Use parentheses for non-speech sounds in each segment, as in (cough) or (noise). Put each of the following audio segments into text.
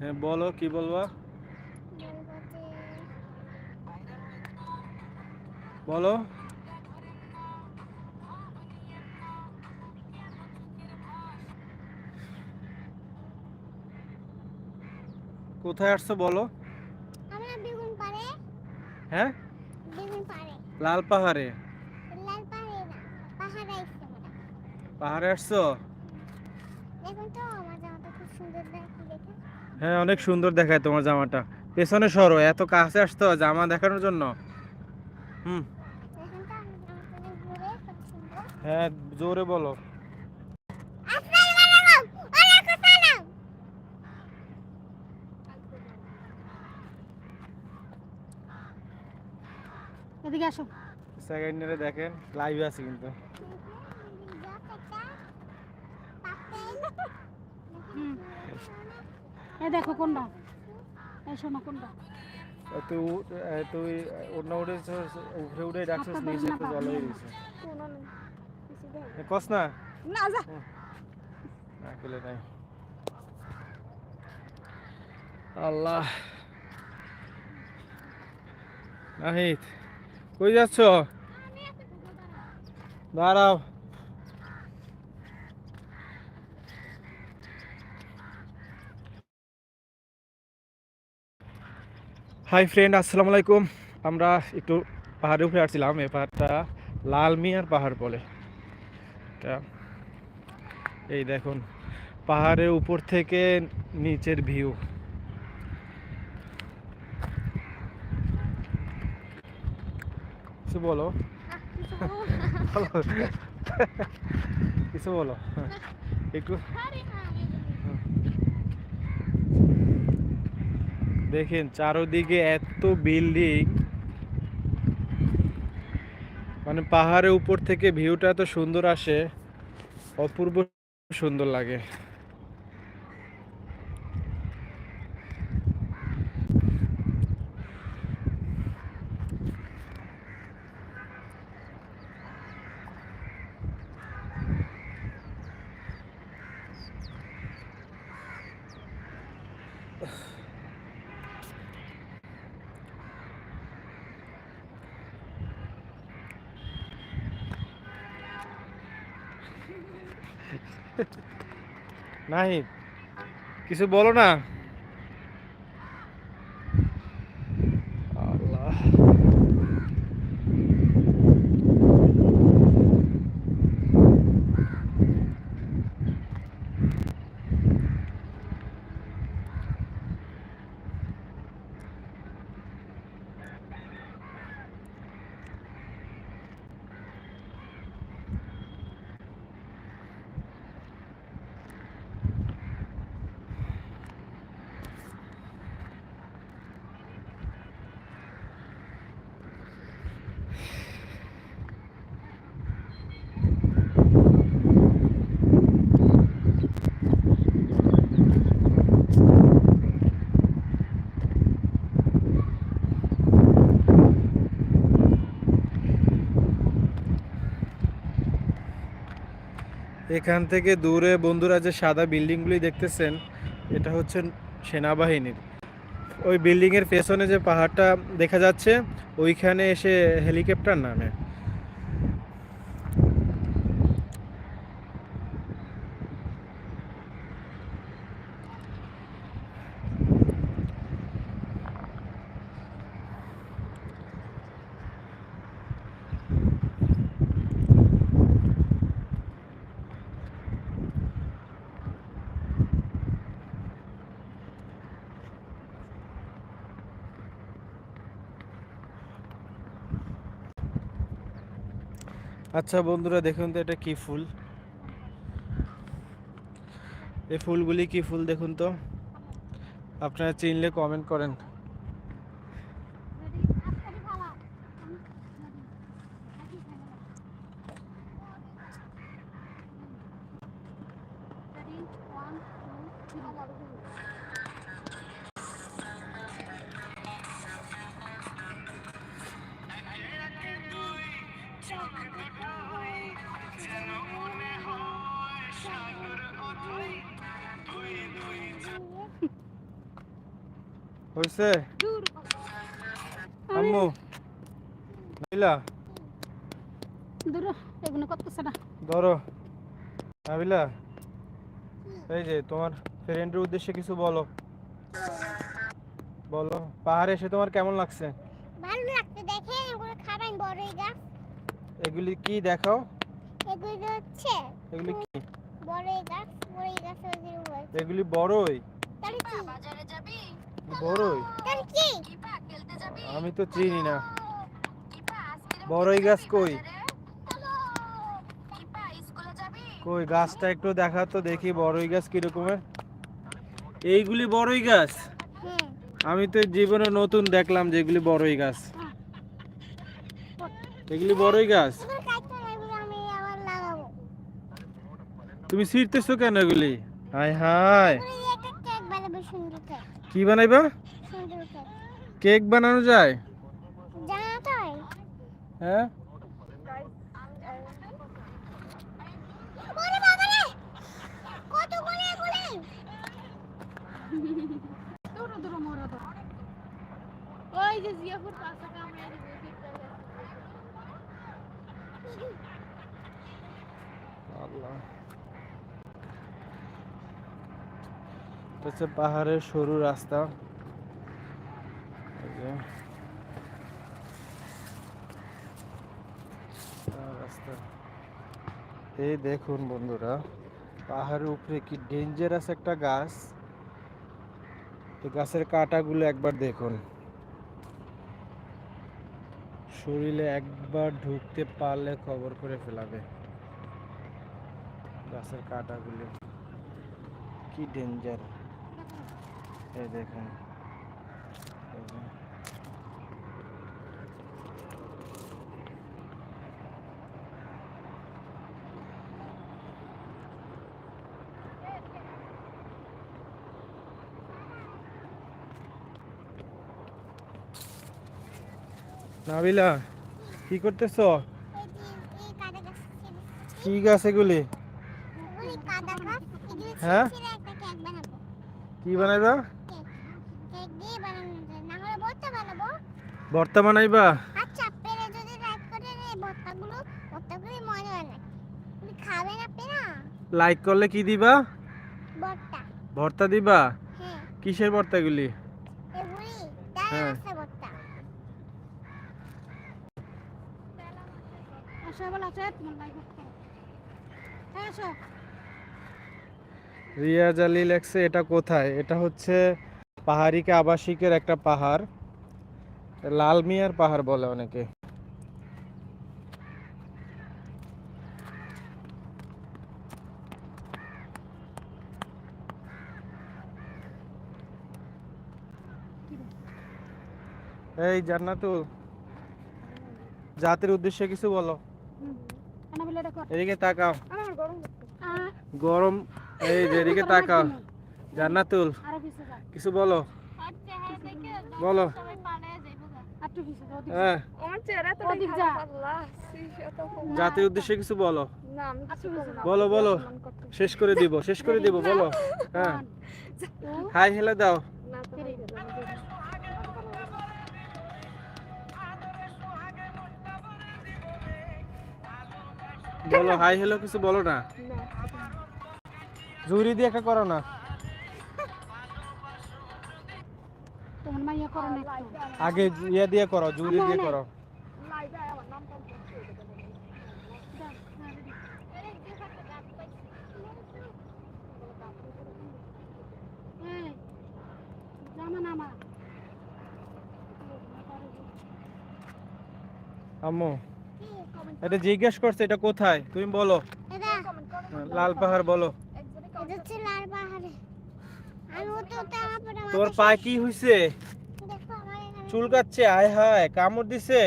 হ্যাঁ বলো কি বলবা? বলো। কোথায় আসছো বলো? আমরা বেগুন পারে হ্যাঁ? বেগুন লাল পাহাড়ে। লাল পাহাড়ে না পাহাড়ে আসছে পাহাড়ে আসছো? দেখুন তো আমার জামাটা খুব সুন্দর দেখে দেখে। হ্যাঁ অনেক সুন্দর দেখায় তোমার জামাটা। পেছনে সরো এত কাছে আসতো জামা দেখানোর জন্য। হুম। হ্যাঁ জোরে বলো। এদিকে আসো। সেকেন্ডারে দেখেন লাইভে আছে কিন্তু। এ দেখো কোনটা? এই শোনো কোনটা? তুই তুই অন্য ডাকছিস নিচে জল হয়ে গেছে নেই কিছু দেয় এ, কস না। না যা। না খেলে নাই। আল্লাহ। নাহিদ কই যাচ্ছ? দাঁড়াও। হাই ফ্রেন্ড আসসালামু আলাইকুম। আমরা একটু পাহাড়ে উপরে আসছিলাম এই পাহাড়টা লাল মিয়ার পাহাড় বলে। এটা এই দেখুন পাহাড়ের উপর থেকে নিচের ভিউ কিছু বলো? বলো। কিছু বলো? (laughs) একটু দেখেন চারোদিকে এত বিল্ডিং। মানে পাহাড়ের উপর থেকে ভিউটা এত সুন্দর আসে, অপূর্ব সুন্দর লাগে। নাই কিছু বলো না আল্লাহ এখান থেকে দূরে বন্ধুরা যে সাদা বিল্ডিংগুলি দেখতেছেন, এটা হচ্ছে সেনাবাহিনীর। ওই বিল্ডিংয়ের পেছনে যে পাহাড়টা দেখা যাচ্ছে, ওইখানে এসে হেলিকপ্টার নামে। আচ্ছা বন্ধুরা, দেখুন তো এটা কি ফুল। এই ফুলগুলি কি ফুল দেখুন তো? আপনারা চিনলে কমেন্ট করেন। হয়েছে? আম্মু। নাবিলা দূর এগুলো করতেছে না। ধরো। নাবিলা এই যে তোমার ফ্রেন্ডের উদ্দেশ্যে কিছু বলো। বলো পাহাড়ে এসে তোমার কেমন লাগছে? ভালো লাগছে দেখে এগুলো খাবেন বড়ই গাছ এগুলি কি দেখাও? এগুলো হচ্ছে এগুলি কি? বড়ই গাছ বড়ই গাছ এগুলি বড়ই? তাহলে কি? বড়ই? আমি তো চিনি না। বড়ই গাছ কই? কই গাছটা একটু দেখা তো দেখি বড়ই গাছ কিরকমের? এইগুলি বড়ই গাছ? হ্যাঁ আমি তো জীবনে নতুন দেখলাম যে এগুলি বড়ই গাছ। এগুলি বড়ই গাছ? তুমি ছিঁড়তেছো কেন এগুলি? হাই হাই এগুলো দিয়ে একটা কেক বানাবো সুন্দর কেক কি বানাইবা? কেক বানানো যায়? হ্যাঁ? ওই যে পাশে কামড়ে আল্লাহ এটা হচ্ছে পাহাড়ের সরু রাস্তা। এই দেখুন বন্ধুরা, পাহাড়ের উপরে কি ডেঞ্জারাস একটা গাছ। গাছের কাঁটাগুলো একবার দেখুন। শরীরে একবার ঢুকতে পারলে খবর করে ফেলাবে। গাছের কাঁটাগুলি। কি ডেঞ্জার এই দেখুন। নাবিলা কি করতেছ? কি গাছ এগুলি? হ্যাঁ? কি বানাইবা? কেক দিয়ে বানানো যায়। না হলে ভর্তা বানাবো। ভর্তা বানাইবা? আচ্ছা পেরে যদি রাইট করে এই ভর্তাগুলো ভর্তাগুলো মজা হয় না তুমি আপনি না লাইক করলে কি দিবা? ভর্তা ভর্তা দিবা? হ্যাঁ। কিসের ভর্তা এগুলি ডাল হ্যাঁ। আছে ভর্তা আসো বলা আছে তোমার লাইক করতে আসো। রিয়াজ আলী লেখছে এটা কোথায়? এটা হচ্ছে পাহাড়িকে আবাসিকের একটা পাহাড়, লাল মিয়ার পাহাড় বলে অনেকে। এই জান্নাতুল জাতির উদ্দেশ্যে কিছু বলো। এদিকে তাকাও। গরম, এই এদিকে তাকাও। জান্নাতুল। কিছু বলো। বলো। ওদিক হ্যাঁ। আমার চেহারা তো ওদিক দেখা যা। পাল্লা শত জাতির উদ্দেশ্যে কিছু বলো। না আমি কিছু বলব না। বলো বলো। শেষ করে দিব শেষ করে দিব বলো। হ্যাঁ। হাই হেলে দাও। হয়ে। বলো হাই হেলো কিছু বলো না। না। জুরি দিয়ে একটা করো না। তোমার মাইয়া করো না একটু। আগে ইয়ে দিয়ে করো জুরি দিয়ে করো এই, জামা নামা আম্মু এটা জিজ্ঞেস করছে এটা কোথায়? তুমি বলো। হ্যাঁ, লাল পাহাড় বলো এটা হচ্ছে লাল পাহাড়ে আমি ওতে ওতে আমার পরে তোর পায়ে কি হইছে? এখানে চুলকাচ্ছে আয় হায়, কামড় দিছে?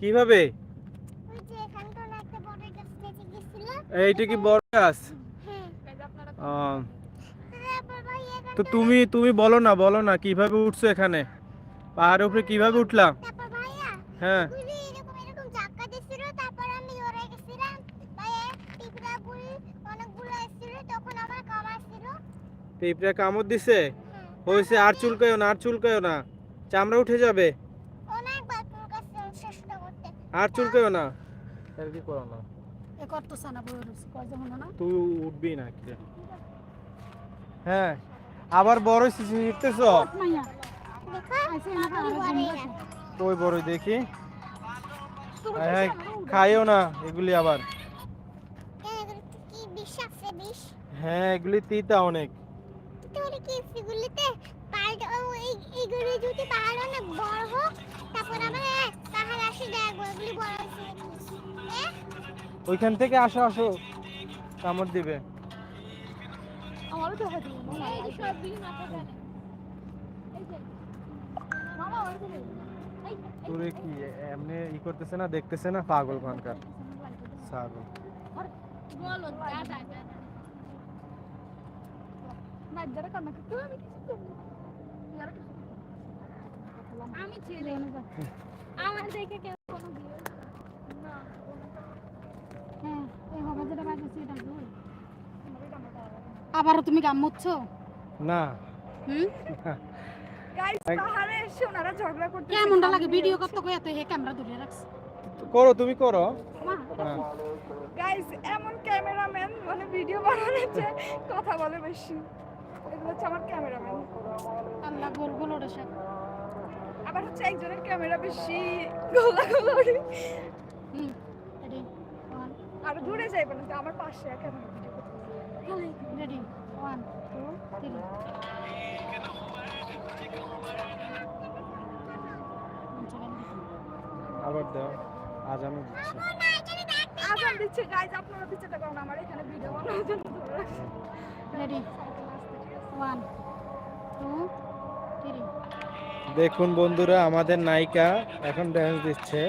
কীভাবে? এইটা কি বড় গাছ? তো তুমি তুমি বলো না বলো না, কীভাবে উঠছো এখানে? পাহাড়ের উপরে কীভাবে উঠলাম? হ্যাঁ। পিঁপড়ে কামড় দিছে? হ্যাঁ হয়েছে আর চুলকায়ও না আর চুলকায়ও না। চামড়া উঠে যাবে? আর চুলকায়ও না? আর কি করো না? এ কত সানা বই কয় যেমন না? তুই উঠবি না হ্যাঁ আবার বড় শিশু শিখতেছ মাইয়া দেখো বড় হয়ে দেখি? হ্যাঁ খাইও না এগুলি আবার। হ্যাঁ এগুলি তিতা অনেক। তাহলে কি সেগুলিতে? পাল্টা এই এইগুলি যদি পাহাড় অনেক বড় হোক তারপর পাহাড় আসে দেখব এগুলি বড় হয়েছে ওইখান থেকে আসো আসো। কামড় দিবে। আমারও তো হয়তো এই সব দিন মাথা জানে এই যে মামা ওই তোরে কি এমনি ই করতেছে না দেখতেছে না? পাগল খানকার। ছাগল। বলো দাদা দাদা। না যারা কান্না করতে আমি কিছু করব আমি ছেলে আমার দেখে কেউ কোনো বিয়ে না। হ্যাঁ এই হবে যেটা বাজেছে এটা ভুল। আবারও তুমি গাম মুচ্ছো? না। হুম? গাইস পাহাড়ে এসে ওনারা ঝগড়া করতে কেমনটা লাগে ভিডিও করতে কই এত হে ক্যামেরা ধরে রাখছ? করো তুমি করো। মা। হ্যাঁ। গাইস এমন ক্যামেরাম্যান মানে ভিডিও বানানোর কথা বলে বেশি। এগুলো হচ্ছে আমার ক্যামেরাম্যান। আল্লাহ গোল গোল ওড়ে সব। আবার হচ্ছে একজনের ক্যামেরা বেশি গোলা গোলা হুম রেডি ওয়ান আর দূরে যাইবে না আমার পাশে camera ready one two three আবার দাও আজানো দিচ্ছে। আজান দিচ্ছে গাইজ আপনারা দিচ্ছে কারণ আমার এখানে ভিডিও বানানোর জন্য রেডি দেখুন বন্ধুরা আমাদের নায়িকা এখন ড্যান্স দিচ্ছে।